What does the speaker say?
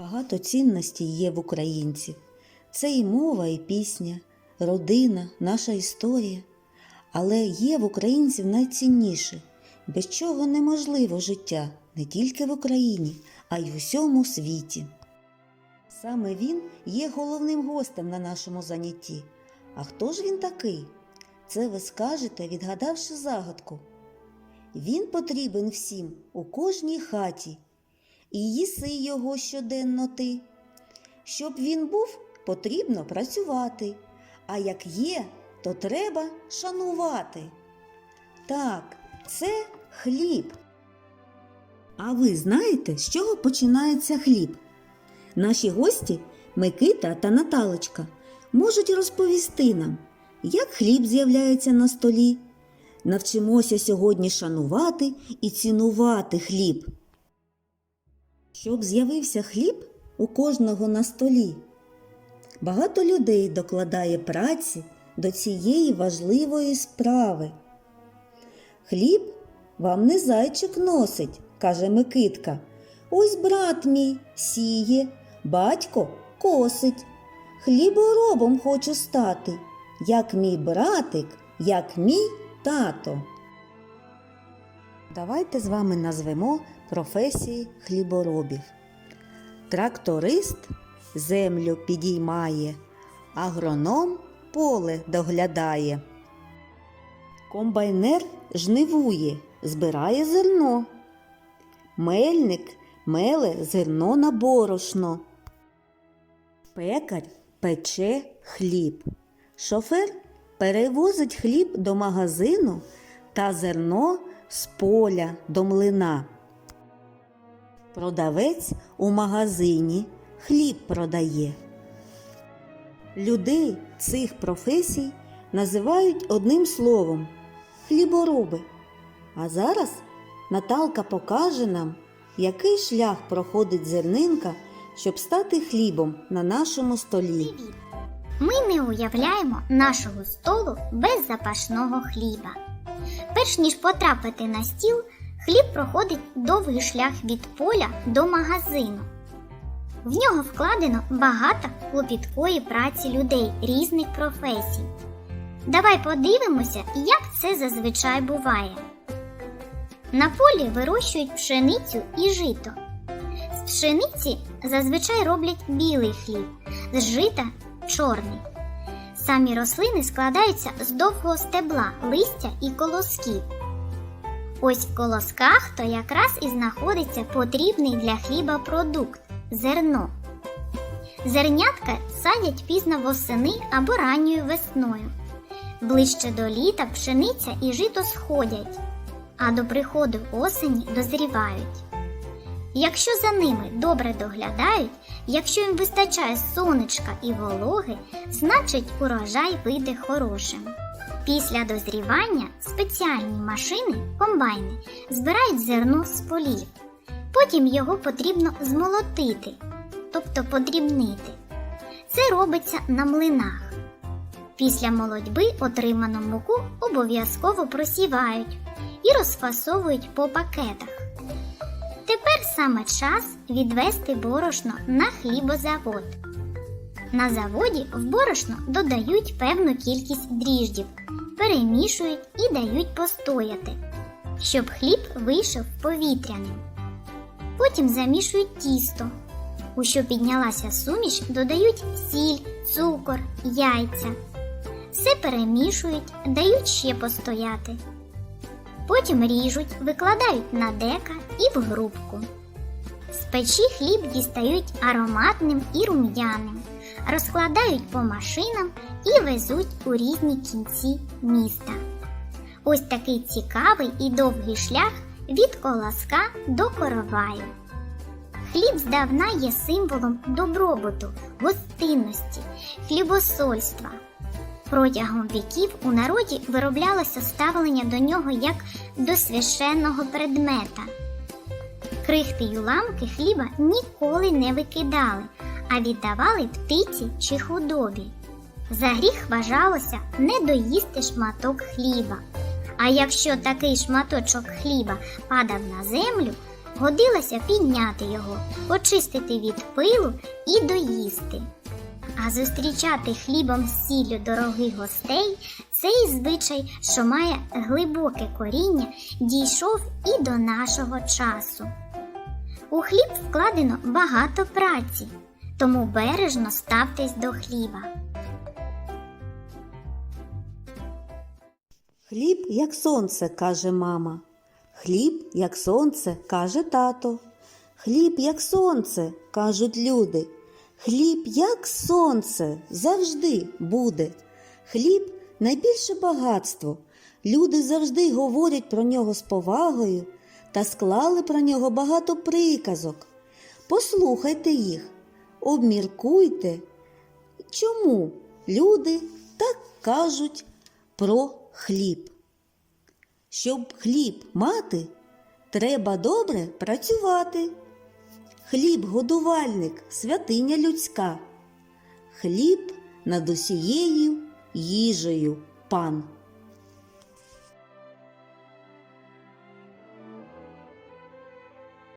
Багато цінностей є в українців. Це і мова, і пісня, родина, наша історія. Але є в українців найцінніше, без чого неможливо життя не тільки в Україні, а й в усьому світі. Саме він є головним гостем на нашому занятті. А хто ж він такий? Це ви скажете, відгадавши загадку. Він потрібен всім у кожній хаті, і їси його щоденно ти. Щоб він був, потрібно працювати, а як є, то треба шанувати. Так, це хліб. А ви знаєте, з чого починається хліб? Наші гості Микита та Наталочка можуть розповісти нам, як хліб з'являється на столі. Навчимося сьогодні шанувати і цінувати хліб. Щоб з'явився хліб у кожного на столі. Багато людей докладає праці до цієї важливої справи. Хліб вам не зайчик носить, каже Микитка. Ось брат мій сіє, батько косить. Хліборобом хочу стати, як мій братик, як мій тато. Давайте з вами назвемо професії хліборобів. Тракторист землю підіймає, агроном поле доглядає. Комбайнер жнивує, збирає зерно. Мельник меле зерно на борошно. Пекар пече хліб. Шофер перевозить хліб до магазину та зерно з поля до млина. Продавець у магазині хліб продає. Людей цих професій називають одним словом хлібороби. А зараз Наталка покаже нам, який шлях проходить зернинка, щоб стати хлібом на нашому столі. Ми не уявляємо нашого столу без запашного хліба. Перш ніж потрапити на стіл, хліб проходить довгий шлях від поля до магазину. В нього вкладено багато клопіткої праці людей різних професій. Давай подивимося, як це зазвичай буває. На полі вирощують пшеницю і жито. З пшениці зазвичай роблять білий хліб, з жита чорний. Самі рослини складаються з довгого стебла, листя і колосків. Ось в колосках то якраз і знаходиться потрібний для хліба продукт зерно. Зернятка садять пізно восени або ранньою весною. Ближче до літа пшениця і жито сходять, а до приходу осені дозрівають. Якщо за ними добре доглядають, якщо їм вистачає сонечка і вологи, значить урожай вийде хорошим. Після дозрівання спеціальні машини, комбайни, збирають зерно з полів. Потім його потрібно змолотити, тобто подрібнити. Це робиться на млинах. Після молодьби отриману муку обов'язково просівають і розфасовують по пакетах. Тепер саме час відвести борошно на хлібозавод. На заводі в борошно додають певну кількість дріждів, перемішують і дають постояти, щоб хліб вийшов повітряним. Потім замішують тісто. У що піднялася суміш, додають сіль, цукор, яйця. Все перемішують, дають ще постояти. Потім ріжуть, викладають на дека і в грубку. З печі хліб дістають ароматним і рум'яним, розкладають по машинам і везуть у різні кінці міста. Ось такий цікавий і довгий шлях від колоска до короваю. Хліб здавна є символом добробуту, гостинності, хлібосольства. Протягом віків у народі вироблялося ставлення до нього як до священного предмета. Крихти й уламки хліба ніколи не викидали, а віддавали птиці чи худобі. За гріх вважалося не доїсти шматок хліба. А якщо такий шматочок хліба падав на землю, годилося підняти його, очистити від пилу і доїсти. А зустрічати хлібом з сіллю дорогих гостей цей звичай, що має глибоке коріння, дійшов і до нашого часу. У хліб вкладено багато праці, тому бережно ставтесь до хліба. Хліб, як сонце, каже мама. Хліб, як сонце, каже тато. Хліб, як сонце, кажуть люди. Хліб, як сонце, завжди буде. Хліб найбільше багатство. Люди завжди говорять про нього з повагою та склали про нього багато приказок. Послухайте їх, обміркуйте, чому люди так кажуть про хліб. Щоб хліб мати, треба добре працювати. Хліб годувальник, святиня людська. Хліб над усією їжею пан.